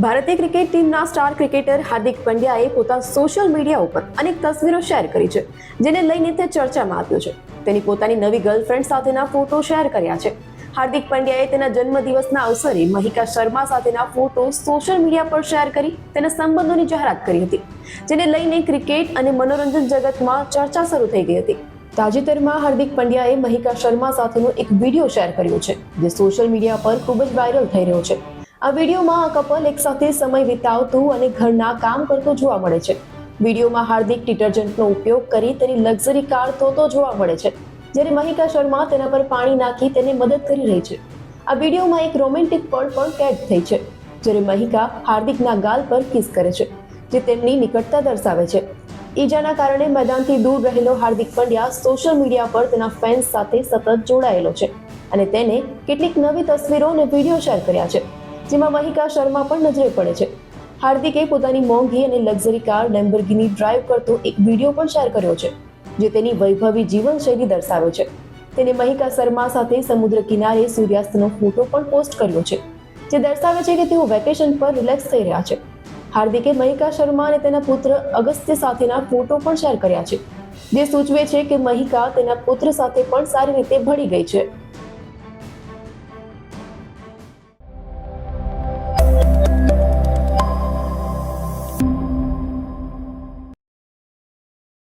ભારતીય ક્રિકેટ ટીમના star cricketer હાર્દિક પંડ્યાએ પોતાના સોશિયલ મીડિયા ઉપર અનેક તસવીરો શેર કરી છે, જેને લઈને તે ચર્ચામાં આવ્યો છે. તેની પોતાની નવી ગર્લફ્રેન્ડ સાથેના ફોટો શેર કર્યા છે. હાર્દિક પંડ્યાએ તેના જન્મદિવસના અવસરે મહિકા શર્મા સાથેના ફોટો સોશિયલ મીડિયા પર શેર કરી તેના સંબંધોની જાહેરાત કરી હતી, જેને લઈને ક્રિકેટ અને મનોરંજન જગતમાં ચર્ચા શરૂ થઈ ગઈ હતી. તાજેતરમાં હાર્દિક પંડ્યાએ મહિકા શર્મા સાથેનો એક વીડિયો શેર કર્યો છે, જે સોશિયલ મીડિયા પર ખૂબ જ વાયરલ થઈ રહ્યો છે. આ વિડીયોમાં આ કપલ એક સાથે સમય વિતાવતું અને ઘરના કામ કરતું જોવા મળે છે. વિડીયોમાં હાર્દિક ડિટર્જન્ટનો ઉપયોગ કરી તેની લક્ઝરી કાર ધોતો જોવા મળે છે, જ્યારે મહિકા શર્મા તેના પર પાણી નાખી તેને મદદ કરી રહી છે. આ વિડીયોમાં એક રોમેન્ટિક પળ પણ કેદ થઈ છે, જ્યારે મહિકા હાર્દિકના ગાલ પર કિસ કરે છે, જે તેમની નિકટતા દર્શાવે છે. ઈજાના કારણે મેદાનથી દૂર રહેલો હાર્દિક પંડ્યા સોશિયલ મીડિયા પર તેના ફેન્સ સાથે સતત જોડાયેલો છે અને તેને કેટલીક નવી તસવીરો અને વીડિયો શેર કર્યા છે. જેમાં મહિકા શર્મા પણ નજરે પડે છે. હાર્દિકે પોતાની મોંઘી અને લક્ઝરી કાર લેમ્બર્ગીની ડ્રાઈવ કરતો એક વીડિયો પણ શેર કર્યો છે, જે તેની વૈભવી જીવનશૈલી દર્શાવે છે. તેને મહિકા શર્મા સાથે સમુદ્ર કિનારે સૂર્યાસ્તનો ફોટો પણ પોસ્ટ કર્યો છે, જે દર્શાવે છે કે તેઓ વેકેશન પર રિલેક્સ થઈ રહ્યા છે. હાર્દિકે મહિકા શર્મા અને તેના પુત્ર અગસ્ત્ય સાથેના ફોટો પણ શેર કર્યા છે, જે સૂચવે છે કે મહિકા તેના પુત્ર સાથે પણ સારી રીતે ભળી ગઈ છે.